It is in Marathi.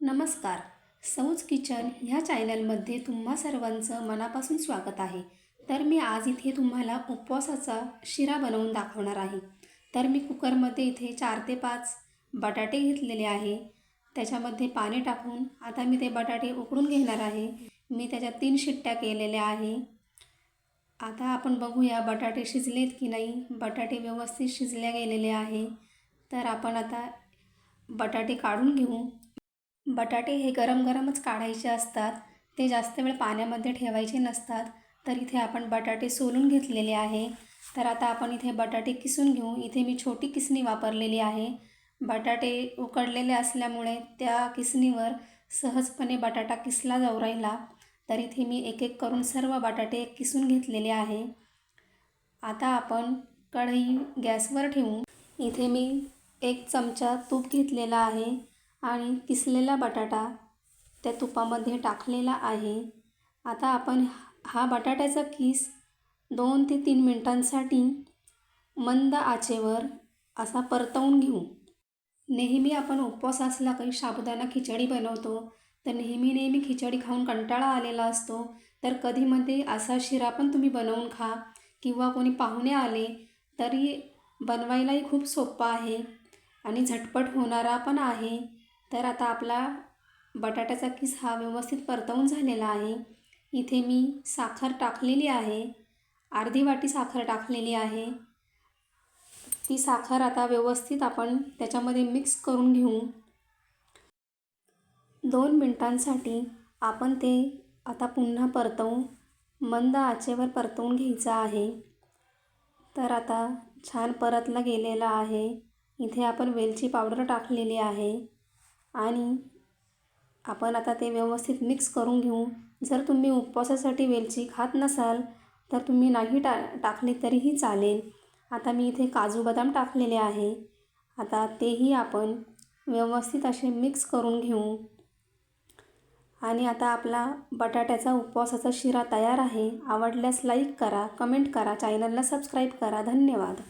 नमस्कार. सौज किचन ह्या चॅनलमध्ये तुम्हा सर्वांचं मनापासून स्वागत आहे. तर मी आज इथे तुम्हाला उपवासाचा शिरा बनवून दाखवणार आहे. तर मी कुकरमध्ये इथे चार ते पाच बटाटे घेतलेले आहे. त्याच्यामध्ये पाणी टाकून आता मी ते बटाटे उकडून घेणार आहे. मी त्याच्यात तीन शिट्ट्या केलेल्या आहे. आता आपण बघूया बटाटे शिजलेत की नाही. बटाटे व्यवस्थित शिजल्या गेलेले आहे. तर आपण आता बटाटे काढून घेऊ. बटाटे हे गरम गरमच काढायचे असतात. ते जास्त वेळ पाण्यामध्ये ठेवायचे नसतात. तर इथे आपण बटाटे सोलून घेतलेले आहे. तर आता आपण इथे बटाटे किसून घेऊ. इथे मी छोटी किसणी वापरलेली आहे. बटाटे उकडलेले असल्यामुळे त्या किसणीवर सहजपणे बटाटा किसला जाऊ राहिला. तर इथे मी एक एक करून सर्व बटाटे किसून घेतलेले आहे. आता आपण कढई गॅसवर ठेवू. इथे मी एक चमचा तूप घेतलेला आहे. आणि किसलेला बटाटा त्या तुपामध्ये टाकलेला आहे. आता आपण हा बटाट्याचा किस दोन ते तीन मिनटांसाठी मंद आचेवर असा परतवून घेऊ. नेहमी आपण उपवास असला काही साबुदाणा खिचडी बनवतो तर नेहमी नेहमी खिचडी खाऊन कंटाळा आलेला असतो. तर कधीमध्ये असा शिरा पण तुम्ही बनवून खा किंवा कोणी पाहुणे आले तरी बनवायलाही खूप सोपं आहे आणि झटपट होणारा पण आहे. तर आता आपला बटाट्याचा किस हा व्यवस्थित परतवून झालेला आहे. इथे मी साखर टाकलेली आहे. अर्धी वाटी साखर टाकलेली आहे. ती साखर आता व्यवस्थित आपण त्याच्यामध्ये मिक्स करून घेऊ. दोन मिनटांसाठी आपण ते आता पुन्हा परतवू. मंद आचेवर परतवून घ्यायचं आहे. तर आता छान परतला गेलेला आहे. इथे आपण वेलची पावडर टाकलेली आहे. आणि आपण आता ते व्यवस्थित मिक्स करून घेऊ. जर तुम्ही उपवासासाठी वेलची खात नसाल तर तुम्ही नाही टा टाकली तरीही चालेल. आता मी इथे काजू बदाम टाकलेले आहे. आता तेही आपण व्यवस्थित असे मिक्स करून घेऊ. आणि आता आपला बटाट्याचा उपवासाचा शिरा तयार आहे. आवडल्यास लाईक करा कमेंट करा चॅनलला सबस्क्राईब करा. धन्यवाद.